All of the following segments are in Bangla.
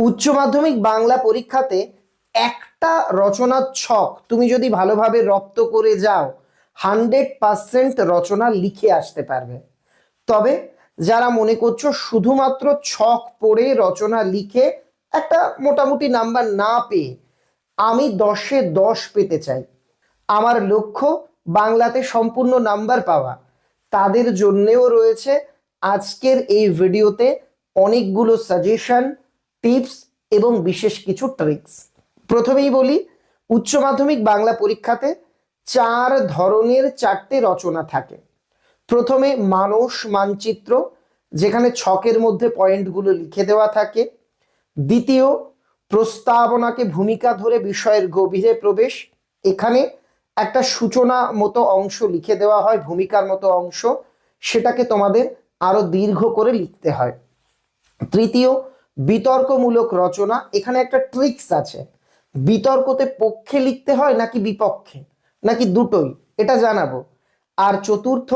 উচ্চ মাধ্যমিক বাংলা পরীক্ষাতে একটা রচনার ছক তুমি যদি ভালোভাবে রপ্ত করে যাও, হান্ড্রেড পার্সেন্ট রচনা লিখে আসতে পারবে। তবে যারা মনে করছ শুধুমাত্র ছক পড়ে রচনা লিখে একটা মোটামুটি নাম্বার না পেয়ে আমি দশে দশ পেতে চাই। আমার লক্ষ্য বাংলাতে সম্পূর্ণ নাম্বার পাওয়া। তাদের জন্যেও রয়েছে আজকের এই ভিডিওতে অনেকগুলো সাজেশন টিপস এবং বিশেষ কিছু ট্রিক্স। প্রথমেই বলি, উচ্চ মাধ্যমিক বাংলা পরীক্ষাতে চার ধরনের চারটে রচনা থাকে। প্রথমে মানস মানচিত্র, যেখানে ছকের মধ্যে পয়েন্টগুলো লিখে দেওয়া থাকে। দ্বিতীয়, প্রস্তাবনাকে ভূমিকা ধরে বিষয়ের গভীরে প্রবেশ। এখানে একটা সূচনা মতো অংশ লিখে দেওয়া হয়, ভূমিকার মতো অংশ। সেটাকে তোমাদের আরও দীর্ঘ করে লিখতে হয়। তৃতীয় বিতর্কমূলক রচনা, এখানে একটা ট্রিক্স আছে। বিতর্কতে পক্ষে লিখতে হয় নাকি বিপক্ষে? নাকি দুটোই? এটা জানাব। আর চতুর্থ,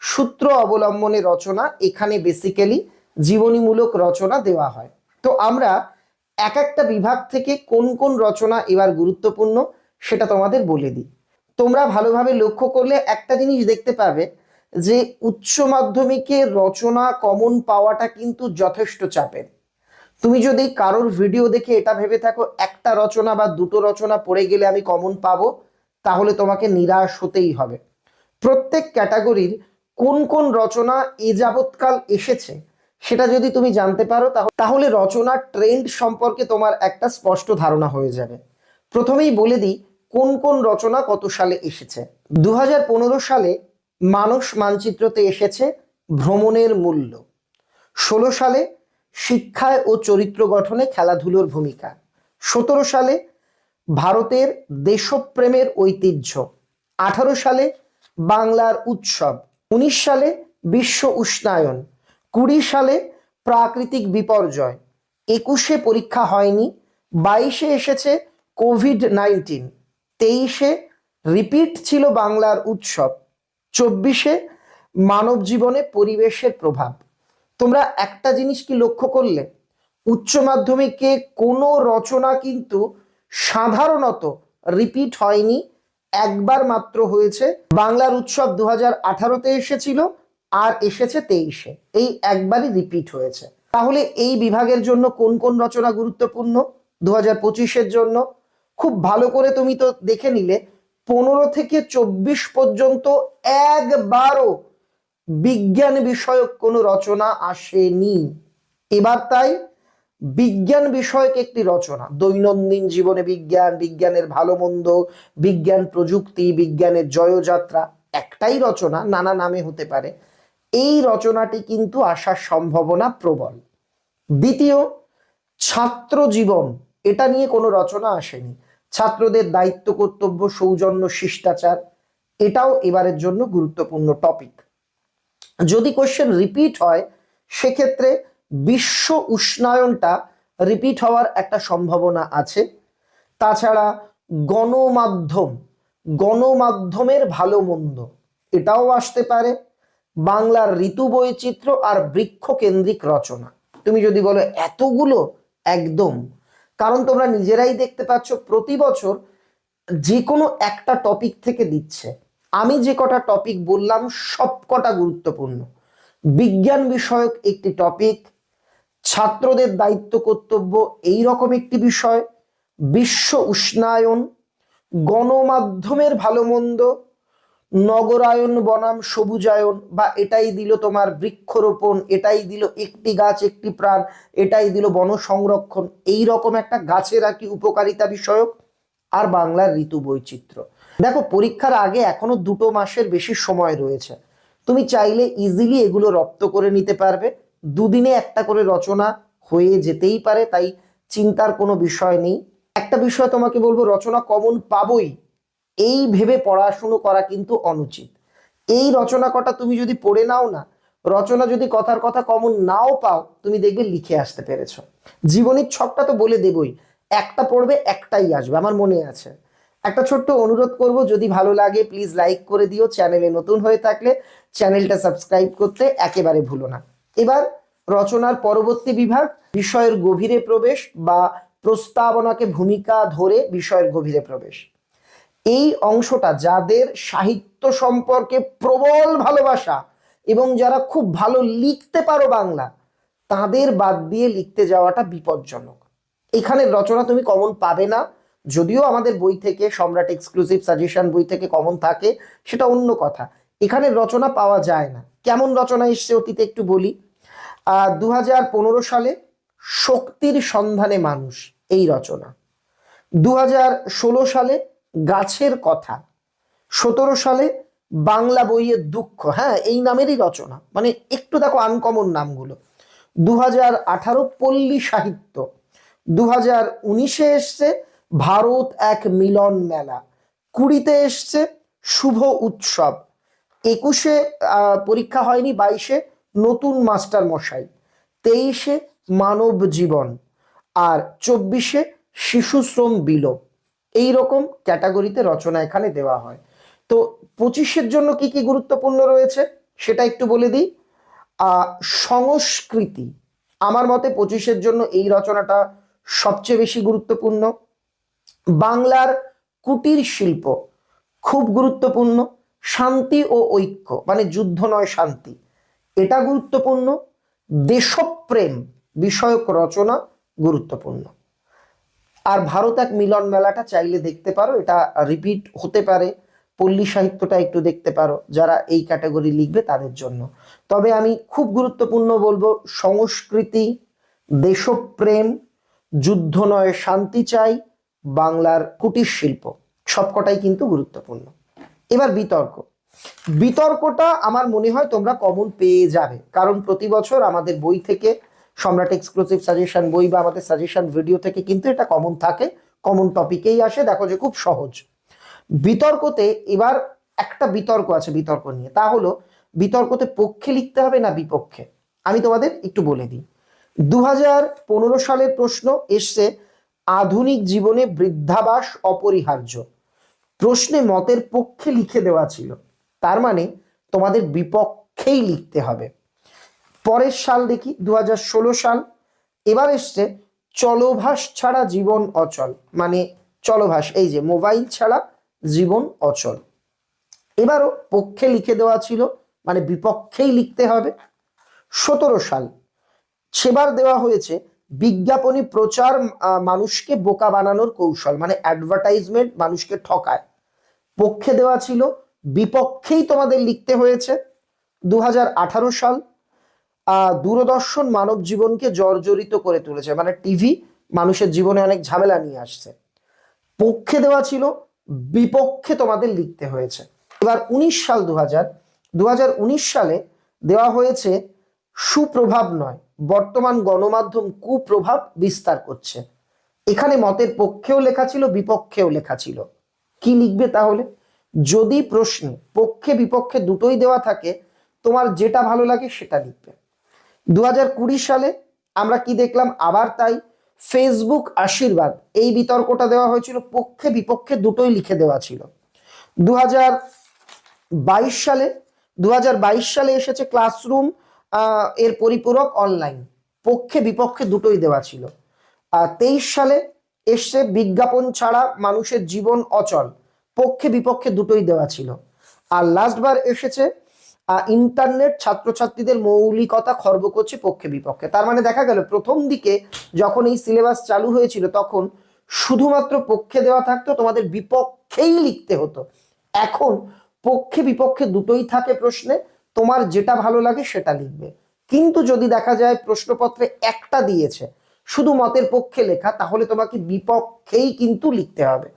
সূত্র অবলম্বনে রচনা, এখানে বেসিক্যালি জীবনীমূলক রচনা দেওয়া হয়। তো আমরা এক একটা বিভাগ থেকে কোন কোন রচনা এবার গুরুত্বপূর্ণ, সেটা তোমাদের বলে দিই। তোমরা ভালোভাবে লক্ষ্য করলে একটা জিনিস দেখতে পাবে, যে উচ্চ মাধ্যমিকে রচনা কমন পাওয়াটা কিন্তু যথেষ্ট চাপের। তুমি যদি কারোর ভিডিও দেখে এটা ভেবে থাকো, একটা রচনা বা দুটো রচনা পড়ে গেলে আমি কমন পাবো, তাহলে তোমাকে নিরাশ হতেই হবে। প্রত্যেক ক্যাটাগরির কোন কোন রচনা এ যাবৎকাল এসেছে, সেটা যদি তুমি জানতে পারো, তাহ- তাহলে রচনার ট্রেন্ড সম্পর্কে তোমার একটা স্পষ্ট ধারণা হয়ে যাবে। প্রথমেই বলে দিই, কোন কোন রচনা কত সালে এসেছে? দু হাজার পনেরো সালে মানস মানচিত্রতে এসেছে ভ্রমণের মূল্য। ষোলো সালে শিক্ষায় ও চরিত্র গঠনে খেলাধুলোর ভূমিকা। সতেরো সালে ভারতের দেশপ্রেমের ঐতিহ্য। আঠারো সালে বাংলার উৎসব। উনিশ সালে বিশ্ব উষ্ণায়ন। কুড়ি সালে প্রাকৃতিক বিপর্যয়। একুশে পরীক্ষা হয়নি। বাইশে এসেছে কোভিড নাইন্টিন। তেইশে রিপিট ছিল বাংলার উৎসব। চব্বিশে মানব জীবনে পরিবেশের প্রভাব। তোমরা একটা জিনিস কি লক্ষ্য করলে? উচ্চ মাধ্যমিকে কোনো রচনা কিন্তু সাধারণত রিপিট হয়নি, একবার মাত্র হয়েছে। বাংলার উৎসব দু হাজার আঠারোতে এসেছিল আর এসেছে তেইশে, এই একবারই রিপিট হয়েছে। তাহলে এই বিভাগের জন্য কোন কোন রচনা গুরুত্বপূর্ণ দু হাজার পঁচিশের জন্য? খুব ভালো করে তুমি তো দেখে নিলে, পনেরো থেকে চব্বিশ পর্যন্ত একবারও বিজ্ঞান বিষয়ক কোনো রচনা আসেনি। এবার তাই বিজ্ঞান বিষয়ক একটি রচনা। দৈনন্দিন জীবনে বিজ্ঞান, বিজ্ঞানের ভালো মন্দ, বিজ্ঞান প্রযুক্তি, বিজ্ঞানের জয়যাত্রা একটাই রচনা, নানা নামে হতে পারে। এই রচনাটি কিন্তু আসার সম্ভাবনা প্রবল। দ্বিতীয়, ছাত্র জীবন। এটা নিয়ে কোনো রচনা আসেনি। ছাত্রদের দায়িত্ব, কর্তব্য, সৌজন্য, শিষ্টাচার, এটাও এবারের জন্য গুরুত্বপূর্ণ টপিক যদি কোশ্চেন রিপিট হয়, সেক্ষেত্রে বিশ্ব উষ্ণায়নটা রিপিট হওয়ার একটা সম্ভাবনা আছে। তাছাড়া গণমাধ্যম, গণমাধ্যমের ভালো মন্দ, এটাও আসতে পারে। বাংলার ঋতু বৈচিত্র্য আর বৃক্ষ কেন্দ্রিক রচনা, তুমি যদি বলো এতগুলো, একদম। কারণ তোমরা নিজেরাই দেখতে পাচ্ছ, প্রতি বছর যে কোনো একটা টপিক থেকে দিচ্ছে। আমি যে কটা টপিক বললাম সব কটা গুরুত্বপূর্ণ। বিজ্ঞান বিষয়ক একটি টপিক ছাত্রদের দায়িত্ব কর্তব্য এই রকম একটি বিষয়, বিশ্ব উষ্ণায়ন, গণমাধ্যমের ভালো মন্দ, নগরায়ন, বনাম, সবুজায়ন, বা এটাই দিল তোমার বৃক্ষরোপণ, এটাই দিল একটি গাছ, একটি প্রাণ, এটাই দিল বন সংরক্ষণ এই রকম একটা গাছের আর কি উপকারিতা বিষয়ক, আর বাংলার ঋতু বৈচিত্র্য। দেখো, পরীক্ষার আগে এখনও দুটো মাসের বেশি সময় রয়েছে। তুমি চাইলে ইজিলি এগুলো রপ্ত করে নিতে পারবে। দুদিনে একটা করে রচনা হয়ে যেতেই পারে, তাই চিন্তার কোনো বিষয় নেই। একটা বিষয় তোমাকে বলব, রচনা কমন পাবই। এই ভেবে পড়াশুনো করা কিন্তু অনুচিত। এই রচনা কটা তুমি যদি পড়ে নাও না, রচনা যদি কথার কথা কমন নাও পাও, তুমি দেখবে লিখে আসতে পেরেছ। জীবনের ছকটা তো বলে দেবই, একটা পড়বে, একটাই আসবে, আমার মনে আছে। একটা ছোট্ট অনুরোধ করব, যদি ভালো লাগে প্লিজ লাইক করে দিও, চ্যানেলে নতুন হয়ে থাকলে চ্যানেলটা সাবস্ক্রাইব করতে একেবারে ভুলো না। এবার রচনার পরবর্তী বিভাগ, বিষয়ের গভীরে প্রবেশ বা প্রস্তাবনাকে ভূমিকা ধরে বিষয়ের গভীরে প্রবেশ। এই অংশটা যাদের সাহিত্য সম্পর্কে প্রবল ভালোবাসা এবং যারা খুব ভালো লিখতে পারো বাংলা, তাদের বাদ দিয়ে লিখতে যাওয়াটা বিপজ্জনক। এখানে রচনা তুমি কমন পাবে না। যদিও আমাদের বই থেকে, সম্রাট এক্সক্লুসিভ সাজেশন বই থেকে কমন থাকে, সেটা অন্য কথা। এখানে রচনা পাওয়া যায় না। কেমন রচনা এসছে অতীতে একটু বলি। দু হাজার পনেরো সালে শক্তির সন্ধানে মানুষ, এই রচনা। দু হাজার ষোলো সালে গাছের কথা। সতেরো সালে বাংলা বইয়ের দুঃখ। হ্যাঁ এই নামেরই রচনা। মানে একটু দেখো আনকমন নামগুলো। দু হাজার আঠারো পল্লী সাহিত্য। দু হাজার উনিশে এসছে ভারত এক মিলন মেলা। কুড়িতে এসছে শুভ উৎসব। একুশে পরীক্ষা হয়নি, বাইশে নতুন মাস্টার মশাই তেইশে মানব জীবন। আর চব্বিশে শিশু শ্রম বিলোপ। এই রকম ক্যাটাগরিতে রচনা এখানে দেওয়া হয়। তো পঁচিশের জন্য কি কি গুরুত্বপূর্ণ রয়েছে, সেটা একটু বলে দিই। সংস্কৃতি। আমার মতে পঁচিশের জন্য এই রচনাটা সবচেয়ে বেশি গুরুত্বপূর্ণ। বাংলার কুটির শিল্প খুব গুরুত্বপূর্ণ, শান্তি ও ঐক্য মানে যুদ্ধ নয়, শান্তি। এটা গুরুত্বপূর্ণ, দেশপ্রেম বিষয়ক রচনা গুরুত্বপূর্ণ। আর ভারত এক মিলন মেলাটা চাইলে দেখতে পারো, এটা রিপিট হতে পারে, পল্লী সাহিত্যটা একটু দেখতে পারো, যারা এই ক্যাটাগরি লিখবে তাদের জন্য। তবে আমি খুব গুরুত্বপূর্ণ বলব, সংস্কৃতি, দেশপ্রেম, যুদ্ধ নয়, শান্তি চাই বাংলার কুটির শিল্প সবকটাই কিন্তু গুরুত্বপূর্ণ। এবার বিতর্ক। বিতর্কটা আমার মনে হয় তোমরা কমন পেয়ে যাবে। কারণ প্রতি বছর আমাদের বই থেকে সম্রাট এক্সক্লুসিভ সাজেশন বই বা আমাদের সাজেশন ভিডিও থেকে কিন্তু এটা কমন থাকে কমন টপিকেই আসে, দেখো যে খুব সহজ। বিতর্কতে এবার একটা বিতর্ক আছে, বিতর্ক নিয়ে। তা হলো, বিতর্কতে পক্ষে লিখতে হবে না বিপক্ষে? আমি তোমাদের একটু বলে দিই। দু সালের প্রশ্ন এসছে আধুনিক জীবনে বৃদ্ধাবাস অপরিহার্য। প্রশ্নে মতের পক্ষে লিখে দেওয়া ছিল। তার মানে তোমাদের বিপক্ষেই লিখতে হবে। পরের সাল দেখি দু হাজার ষোলো সাল। এবার এসছে চলভাস ছাড়া জীবন অচল। মানে চলভাস, এই যে মোবাইল ছাড়া জীবন অচল। এবারও পক্ষে লিখে দেওয়া ছিল মানে বিপক্ষেই লিখতে হবে। সতেরো সাল। সেবার দেওয়া হয়েছে বিজ্ঞাপনী প্রচার মানুষকে বোকা বানানোর কৌশল মানে অ্যাডভার্টাইজমেন্ট মানুষকে ঠকায়। পক্ষে দেওয়া ছিল, বিপক্ষেই তোমাদের লিখতে হয়েছে। দু হাজার আঠারো সাল দূরদর্শন মানব জীবনকে জর্জরিত করে তুলেছে মানে টিভি মানুষের জীবনে অনেক ঝামেলা নিয়ে আসছে। পক্ষে দেওয়া ছিল, বিপক্ষে তোমাদের লিখতে হয়েছে। এবার উনিশ সাল দু হাজার সালে দেওয়া হয়েছে সুপ্রভাব নয়, বর্তমান গণমাধ্যম কুপ্রভাব বিস্তার করছে। এখানে মতের পক্ষেও লেখা ছিল, বিপক্ষেও লেখা ছিল। কি লিখবে তাহলে? যদি প্রশ্নে পক্ষে বিপক্ষে দুটোই দেওয়া থাকে, তোমার যেটা ভালো লাগে সেটা লিখবে। দু সালে আমরা কি দেখলাম? আবার তাই ফেসবুক আশীর্বাদ, এই বিতর্কটা দেওয়া হয়েছিল, পক্ষে বিপক্ষে দুটোই লিখে দেওয়া ছিল। দু সালে দু হাজার বাইশ সালে এসেছে ক্লাসরুম এর পরিপূরক অনলাইন পক্ষে বিপক্ষে দুটোই দেওয়া ছিল। তেইশ সালে এসছে বিজ্ঞাপন ছাড়া মানুষের জীবন অচল। পক্ষে বিপক্ষে দুটোই দেওয়া ছিল। আর লাস্টবার এসেছে ইন্টারনেট ছাত্রছাত্রীদের মৌলিকতা খর্ব করছে পক্ষে বিপক্ষে। তার মানে দেখা গেল, প্রথম দিকে যখন এই সিলেবাস চালু হয়েছিল, তখন শুধুমাত্র পক্ষে দেওয়া থাকতো, তোমাদের বিপক্ষেই লিখতে হতো। এখন পক্ষে বিপক্ষে দুটোই থাকে প্রশ্নে। তোমার যেটা ভালো লাগে সেটা লিখবে। কিন্তু যদি দেখা যায় প্রশ্নপত্রে একটা দিয়েছে, শুধু মতের পক্ষে লেখা, তাহলে তোমাকে বিপক্ষেই কিন্তু লিখতে হবে।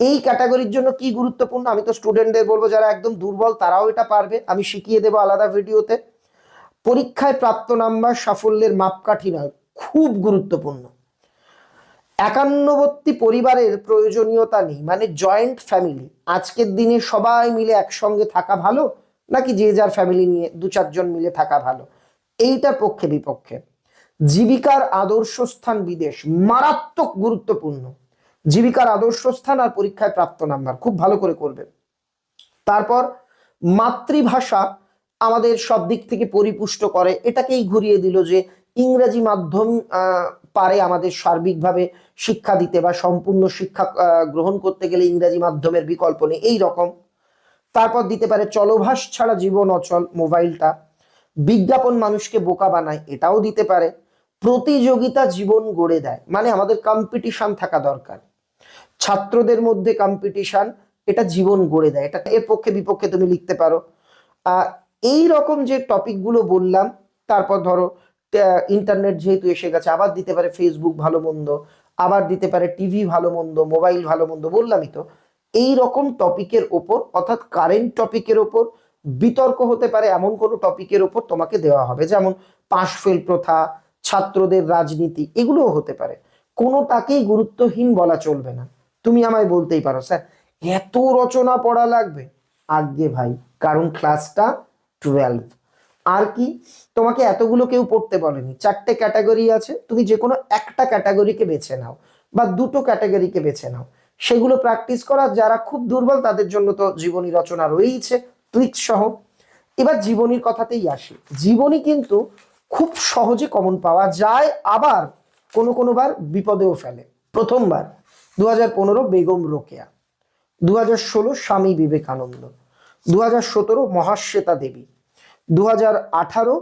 এই ক্যাটাগরির জন্য কি গুরুত্বপূর্ণ? আমি তো স্টুডেন্টদের বলব, যারা একদম দুর্বল, তারাও এটা পারবে। আমি শিখিয়ে দেবো আলাদা ভিডিওতে। পরীক্ষায় প্রাপ্ত নাম্বার, সাফল্যের মাপকাঠি নয়, খুব গুরুত্বপূর্ণ। একান্নবর্তী পরিবারের প্রয়োজনীয়তা নেই মানে জয়েন্ট ফ্যামিলি। আজকের দিনে সবাই মিলে একসঙ্গে থাকা ভালো নাকি যে যার ফ্যামিলি নিয়ে দু চারজন মিলে থাকা ভালো? এইটার পক্ষে বিপক্ষে। জীবিকার আদর্শ স্থান বিদেশ মারাত্মক গুরুত্বপূর্ণ। জীবিকার আদর্শ স্থান আর পরীক্ষায় প্রাপ্ত নাম্বার, খুব ভালো করে করবে তারপর মাতৃভাষা আমাদের সব দিক থেকে পরিপুষ্ট করে। এটাকেই ঘুরিয়ে দিল যে ইংরেজি মাধ্যম পারে আমাদের সার্বিকভাবে শিক্ষা দিতে বা সম্পূর্ণ শিক্ষা গ্রহণ করতে গেলে ইংরেজি মাধ্যমের বিকল্প নেই। এই রকম তারপর দিতে পারে চলভাস ছাড়া জীবন অচল মোবাইলটা। বিজ্ঞাপন মানুষকে বোকা বানায়, এটাও দিতে পারে। প্রতিযোগিতা জীবন গড়ে দেয় মানে আমাদের কম্পিটিশন থাকা দরকার। ছাত্রদের মধ্যে কম্পিটিশন এটা জীবন গড়ে দেয়। এটা এর পক্ষে বিপক্ষে তুমি লিখতে পারো। এই রকম যে টপিকগুলো বললাম, তারপর ধরো ইন্টারনেট যেহেতু এসে গেছে, আবার দিতে পারে ফেসবুক ভালো মন্দ, আবার দিতে পারে টিভি ভালো মন্দ মোবাইল ভালো মন্দ, বললামই তো। এই রকম টপিকের ওপর অর্থাৎ কারেন্ট টপিকের ওপর বিতর্ক হতে পারে এমন কোনো টপিকের ওপর তোমাকে দেওয়া হবে। যেমন পাশ ফেল প্রথা, ছাত্রদের রাজনীতি, এগুলোও হতে পারে। কোনোটাকেই গুরুত্বহীন বলা চলবে না। তুমি আমায় বলতেই পারো, স্যার, এত রচনা পড়া লাগবে। আগে ভাই, কারণ ক্লাসটা টুয়েলভ আর কি, তোমাকে এতগুলো কেউ পড়তে বলেনি। চারটে ক্যাটাগরি আছে, তুমি যে কোনো একটা ক্যাটাগরিকে বেছে নাও বা দুটো ক্যাটাগরিকে বেছে নাও। সেগুলো প্র্যাকটিস করা, যারা খুব দুর্বল তাদের জন্য তো জীবনী রচনা রয়েইছে টুইট সহ। এবার জীবনীর কথাতেই আসি। জীবনী কিন্তু খুব সহজে কমন পাওয়া যায়, আবার কোনো কোনোবার বিপদেও ফেলে। প্রথমবার দু হাজার পনেরো বেগম রোকেয়া দু হাজার ষোলো স্বামী বিবেকানন্দ দু হাজার সতেরো মহাশ্বেতা দেবী দু হাজার আঠারো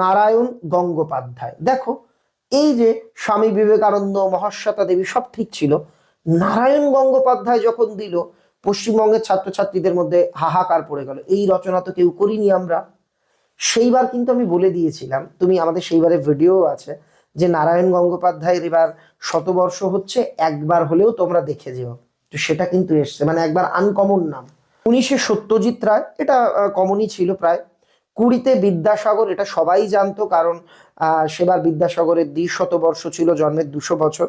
নারায়ণ গঙ্গোপাধ্যায়। দেখো, এই যে স্বামী বিবেকানন্দ, মহাশ্বেতা দেবী সব ঠিক ছিল নারায়ণ গঙ্গোপাধ্যায় যখন দিল, পশ্চিমবঙ্গের ছাত্রছাত্রীদের মধ্যে হাহাকার পড়ে গেল। এই রচনা তো কেউ করিনি আমরা। সেইবার কিন্তু আমি বলে দিয়েছিলাম, তুমি আমাদের সেইবারের ভিডিও আছে যে নারায়ণ গঙ্গোপাধ্যায়ের এবার শতবর্ষ হচ্ছে, একবার হলেও তোমরা দেখে যেও। তো সেটা কিন্তু এসছে মানে একবার আনকমন নাম। উনিশে সত্যজিৎ রায়, এটা কমনই ছিল প্রায়। কুড়িতে বিদ্যাসাগর, এটা সবাই জানতো কারণ সেবার বিদ্যাসাগরের দ্বি শতবর্ষ ছিল জন্মের দুশো বছর।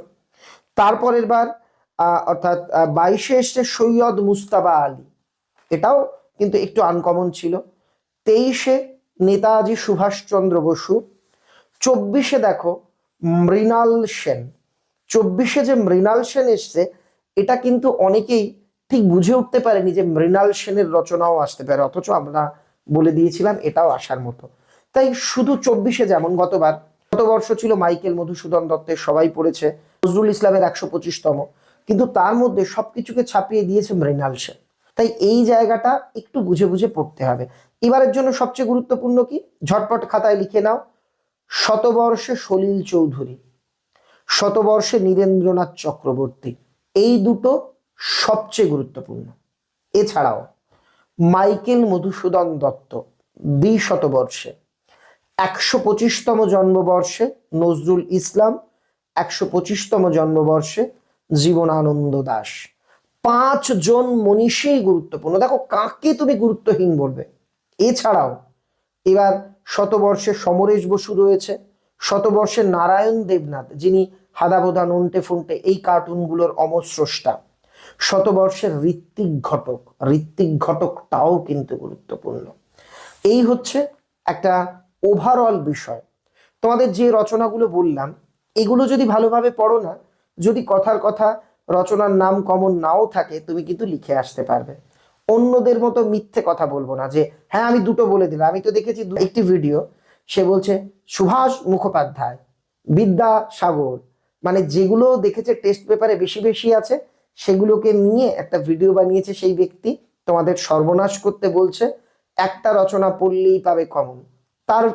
তারপরের বার অর্থাৎ বাইশে এসছে সৈয়দ মুস্তাবা আলী। এটাও কিন্তু একটু আনকমন ছিল। তেইশে নেতাজি সুভাষচন্দ্র বসু। চব্বিশে দেখো মৃণাল সেন। চব্বিশে যে মৃণাল সেন এসছে, এটা কিন্তু অনেকেই ঠিক বুঝে উঠতে পারেনি যে মৃণাল সেনের রচনাও আসতে পারে। অথচ আমরা বলে দিয়েছিলাম, এটাও আসার মতো। তাই শুধু চব্বিশে যেমন গতবার, গত বর্ষ ছিল মাইকেল মধুসূদন দত্তের সবাই পড়েছে, নজরুল ইসলামের একশো পঁচিশতম। কিন্তু তার মধ্যে সবকিছুকে ছাপিয়ে দিয়েছে মৃণাল সেন। তাই এই জায়গাটা একটু বুঝে বুঝে পড়তে হবে। এবারের জন্য সবচেয়ে গুরুত্বপূর্ণ কি? ঝটপট খাতায় লিখে নাও। শতবর্ষে সলিল চৌধুরী, শতবর্ষে নীরেন্দ্রনাথ চক্রবর্তী, এই দুটো সবচেয়ে গুরুত্বপূর্ণ। এছাড়াও মাইকেল মধুসূদন দত্ত দ্বি শতবর্ষে একশো পঁচিশতম জন্মবর্ষে নজরুল ইসলাম, একশো পঁচিশতম জন্মবর্ষে জীবনানন্দ দাস। পাঁচজন মনীষী গুরুত্বপূর্ণ। দেখো, কাকে তুমি গুরুত্বহীন বলবে? এছাড়াও, এবার শতবর্ষে সমরেশ বসু রয়েছে, শতবর্ষে নারায়ণ দেবনাথ, যিনি হাদাবোদা নন্টে ফুন্টে এই কার্টুনগুলোর অমস্রষ্টা। শতবর্ষের ঋত্বিক ঘটক, ঋত্বিক ঘটকটাও কিন্তু গুরুত্বপূর্ণ। এই হচ্ছে একটা ওভারঅল বিষয়। তোমাদের যে রচনাগুলো বললাম, এগুলো যদি ভালোভাবে পড়ো না যদি কথার কথা রচনার নাম কমন নাও থাকে, তুমি কিন্তু লিখে আসতে পারবে। অন্যদের মতো মিথ্যে কথা বলব না যে হ্যাঁ আমি দুটো বলে দিলাম। আমি তো দেখেছি একটি ভিডিও সে বলছে, সুভাষ মুখোপাধ্যায়, বিদ্যা সাগর। মানে যেগুলো দেখেছে টেস্ট পেপারে বেশি বেশি আছে, সেগুলোকে নিয়ে একটা ভিডিও বানিয়েছে সেই ব্যক্তি। তোমাদের সর্বনাশ করতে বলছে, একটা রচনা পড়লেই পাবে কমন। তার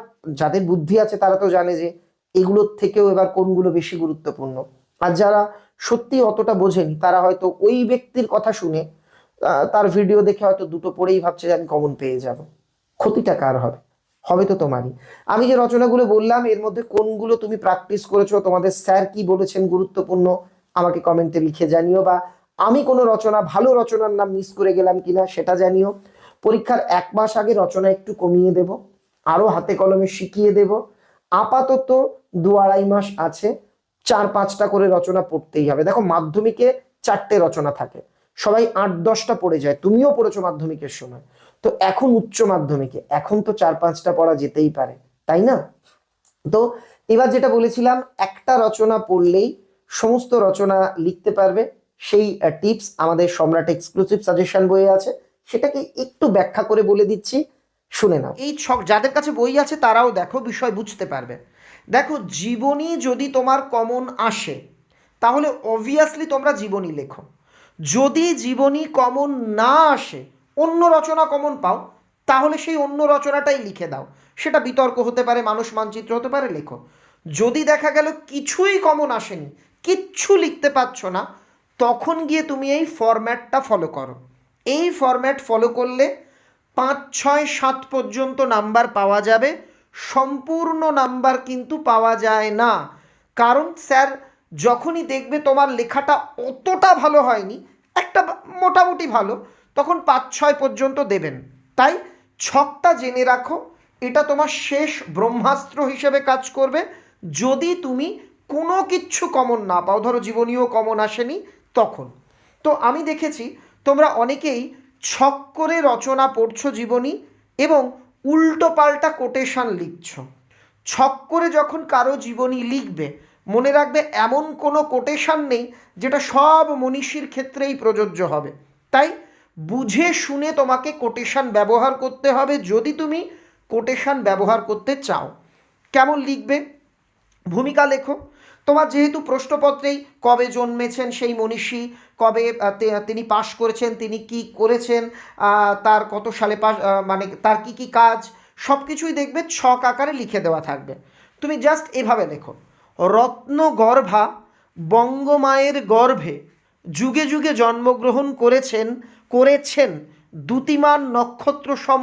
যাদের বুদ্ধি আছে, তারা তো জানে যে, এগুলোর থেকেও এবার কোনগুলো বেশি গুরুত্বপূর্ণ। আর যারা সত্যি অতটা বোঝেনি, তারা হয়তো ওই ব্যক্তির কথা শুনে তার ভিডিও দেখে হয়তো দুটো পড়েই ভাবছে যে আমি কমন পেয়ে যাব। ক্ষতিটা কার হবে? হবে তো তোমারই। আমি যে রচনাগুলো বললাম, এর মধ্যে কোনগুলো তুমি প্র্যাকটিস করেছ, তোমাদের স্যার কি বলেছেন গুরুত্বপূর্ণ, আমাকে কমেন্টে লিখে জানিও, বা আমি কোনো রচনা, ভালো রচনার নাম মিস করে গেলাম কিনা সেটা জানিও। পরীক্ষার এক মাস আগে রচনা একটু কমিয়ে দেব, আরও হাতে কলমে শিখিয়ে দেব। আপাতত দু আড়াই মাস আছে চার পাঁচটা করে রচনা পড়তেই হবে। দেখো, মাধ্যমিকে চারটে রচনা থাকে। সবাই আট দশটা পড়ে যায়। তুমিও পড়েছো মাধ্যমিকের সময়। তো এখন উচ্চ মাধ্যমিকে। এখন তো চার পাঁচটা পড়া যেতেই পারে। তাই না? তো এবার যেটা বলেছিলাম, একটা রচনা পড়লেই সমস্ত রচনা লিখতে পারবে। সেই টিপস আমাদের সম্রাট এক্সক্লুসিভ সাজেশন বইয়ে আছে। সেটাকে একটু ব্যাখ্যা করে বলে দিচ্ছি। শুনে নাও। এই যাদের কাছে বই আছে, তারাও দেখো, বিষয় বুঝতে পারবে। দেখো, জীবনী যদি তোমার কমন আসে, তাহলে অবভিয়াসলি তোমরা জীবনী লেখো। যদি জীবনী কমন না আসে, অন্য রচনা কমন পাও, তাহলে সেই অন্য রচনাটাই লিখে দাও। সেটা বিতর্ক হতে পারে, মানুষ মানচিত্র হতে পারে, লেখো। যদি দেখা গেল কিছুই কমন আসেনি, কিচ্ছু লিখতে পারছ না, তখন গিয়ে তুমি এই ফরম্যাটটা ফলো করো। এই ফরম্যাট ফলো করলে পাঁচ, ছয়, সাত পর্যন্ত নাম্বার পাওয়া যাবে। সম্পূর্ণ নাম্বার কিন্তু পাওয়া যায় না। কারণ স্যার, যখনই দেখবে তোমার লেখাটা অতটা ভালো হয়নি, একটা মোটামুটি ভালো, তখন পাঁচ ছয় পর্যন্ত দেবেন। তাই ছকটা জেনে রাখো, এটা তোমার শেষ ব্রহ্মাস্ত্র হিসেবে কাজ করবে। যদি তুমি কোনো কিচ্ছু কমন না পাও, ধরো জীবনীয় কমন আসেনি, তখন। তো আমি দেখেছি তোমরা অনেকেই ছক করে রচনা পড়ছো জীবনী এবং উল্টো পাল্টা কোটেশান লিখছ। ছক করে যখন কারও জীবনী লিখবে, মনে রাখবে এমন কোনো কোটেশান নেই যেটা সব মনীষীর ক্ষেত্রেই প্রযোজ্য হবে। তাই বুঝে শুনে তোমাকে কোটেশান ব্যবহার করতে হবে যদি তুমি কোটেশান ব্যবহার করতে চাও। কেমন লিখবে? ভূমিকা লেখো। তোমার যেহেতু প্রশ্নপত্রেই কবে জন্মেছেন সেই মনীষী কবে তিনি পাশ করেছেন, তিনি কি করেছেন তার কত সালে পাশ মানে তার কি কি কাজ সব কিছুই দেখবে ছক আকারে লিখে দেওয়া থাকবে। তুমি জাস্ট এভাবে লেখো রত্ন গর্ভা বঙ্গমায়ের গর্ভে যুগে যুগে জন্মগ্রহণ করেছেন করেছেন দ্যুতিমান নক্ষত্র সম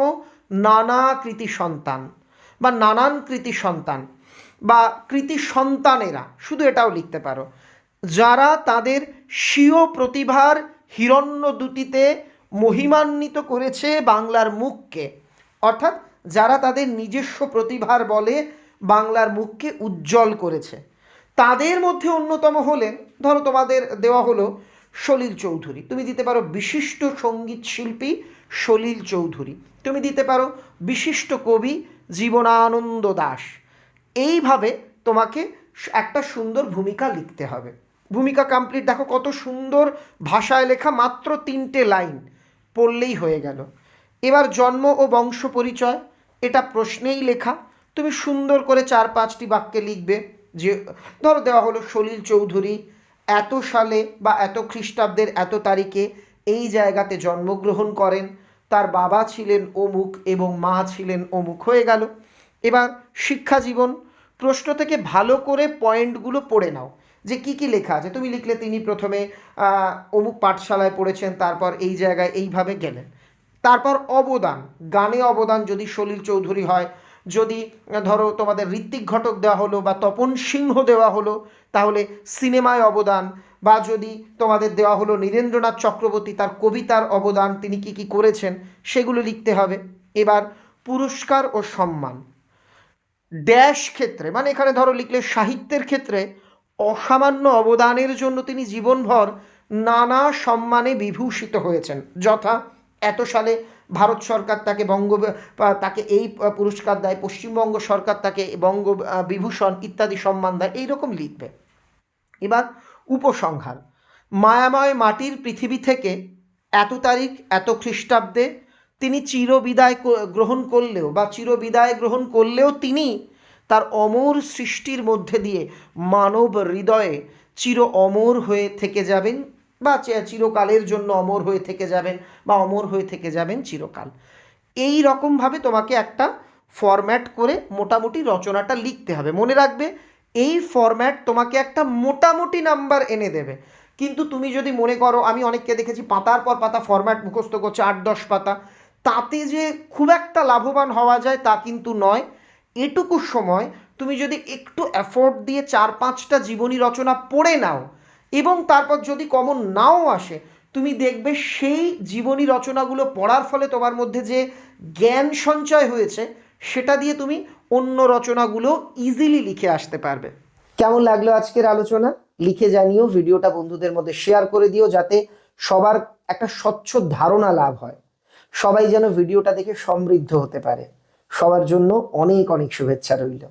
নানা কৃতি সন্তান বা নানান কৃতি সন্তান বা কৃতি সন্তানেরা, শুধু এটাও লিখতে পারো। যারা তাদের স্বীয় প্রতিভার হিরণ্য দুটিতে মহিমান্বিত করেছে বাংলার মুখকে। অর্থাৎ যারা তাদের নিজস্ব প্রতিভার বলে বাংলার মুখকে উজ্জ্বল করেছে। তাদের মধ্যে অন্যতম হলেন, ধরো তোমাদের দেওয়া হলো সলিল চৌধুরী। তুমি দিতে পারো বিশিষ্ট সংগীত শিল্পী সলিল চৌধুরী। তুমি দিতে পারো বিশিষ্ট কবি জীবনানন্দ দাস। এইভাবে তোমাকে একটা সুন্দর ভূমিকা লিখতে হবে। ভূমিকা কমপ্লিট দেখো কত সুন্দর ভাষায় লেখা, মাত্র তিনটে লাইন পড়লেই হয়ে গেল। এবার জন্ম ও বংশ পরিচয়, এটা প্রশ্নেই লেখা। তুমি সুন্দর করে চার পাঁচটি বাক্যে লিখবে যে, ধরো দেওয়া হলো, সলিল চৌধুরী, এত সালে বা এত খ্রিস্টাব্দের এত তারিখে এই জায়গাতে জন্মগ্রহণ করেন। তার বাবা ছিলেন অমুক এবং মা ছিলেন অমুক, হয়ে গেল। এবার শিক্ষা জীবন, প্রশ্ন থেকে ভালো করে পয়েন্টগুলো পড়ে নাও। যে কি কি লেখা আছে? তুমি লিখলে তিনি প্রথমে অমুক পাঠশালায় পড়েছেন, তারপর এই জায়গায় এইভাবে গেলেন। তারপর অবদান, গানে অবদান যদি সলিল চৌধুরী হয়, যদি, ধরো, তোমাদের ঋত্বিক ঘটক দেওয়া হলো বা তপন সিংহ দেওয়া হলো, তাহলে সিনেমায় অবদান, বা যদি তোমাদের দেওয়া হলো নীরেন্দ্রনাথ চক্রবর্তী তার কবিতার অবদান, তিনি কি কি করেছেন, সেগুলো লিখতে হবে। এবার পুরস্কার ও সম্মান। ড্যাশ ক্ষেত্রে মানে এখানে ধরো লিখলে সাহিত্যের ক্ষেত্রে অসামান্য অবদানের জন্য তিনি জীবনভর নানা সম্মানে বিভূষিত হয়েছেন। যথা এত সালে ভারত সরকার তাকে বঙ্গ, তাকে এই পুরস্কার দেয়, পশ্চিমবঙ্গ সরকার তাকে বঙ্গ বিভূষণ ইত্যাদি সম্মান দেয় এইরকম লিখবে। এবার উপসংহার। মায়াময় মাটির পৃথিবী থেকে এত তারিখ, এত খ্রিস্টাব্দে তিনি চিরবিদায় গ্রহণ করলেও বা চিরবিদায় গ্রহণ করলেও তিনি তার অমর সৃষ্টির মধ্যে দিয়ে মানব হৃদয়ে চির অমর হয়ে থেকে যাবেন বা চিরকালের জন্য অমর হয়ে থেকে যাবেন বা অমর হয়ে থেকে যাবেন চিরকাল। এই রকমভাবে তোমাকে একটা ফরম্যাট করে মোটামুটি রচনাটা লিখতে হবে। মনে রাখবে, এই ফরম্যাট তোমাকে একটা মোটামুটি নাম্বার এনে দেবে। কিন্তু তুমি যদি মনে করো, আমি অনেককে দেখেছি পাতার পর পাতা ফরম্যাট মুখস্থ করছে, আট দশ পাতা, তাতে যে খুব একটা লাভবান হওয়া যায় তা কিন্তু নয়। এটুকু সময় তুমি যদি একটু অ্যাফোর্ড দিয়ে চার পাঁচটা জীবনী রচনা পড়ে নাও এবং তারপর যদি কমন নাও আসে, তুমি দেখবে সেই জীবনী রচনাগুলো পড়ার ফলে তোমার মধ্যে যে জ্ঞান সঞ্চয় হয়েছে, সেটা দিয়ে তুমি অন্য রচনাগুলো ইজিলি লিখে আসতে পারবে। কেমন লাগল আজকের আলোচনা? লিখে জানিও, ভিডিওটা বন্ধুদের মধ্যে শেয়ার করে দিও যাতে সবার একটা স্বচ্ছ ধারণা লাভ হয়। সবাই যেন ভিডিওটা দেখে সমৃদ্ধ হতে পারে। সবার জন্য অনেক অনেক শুভেচ্ছা রইল।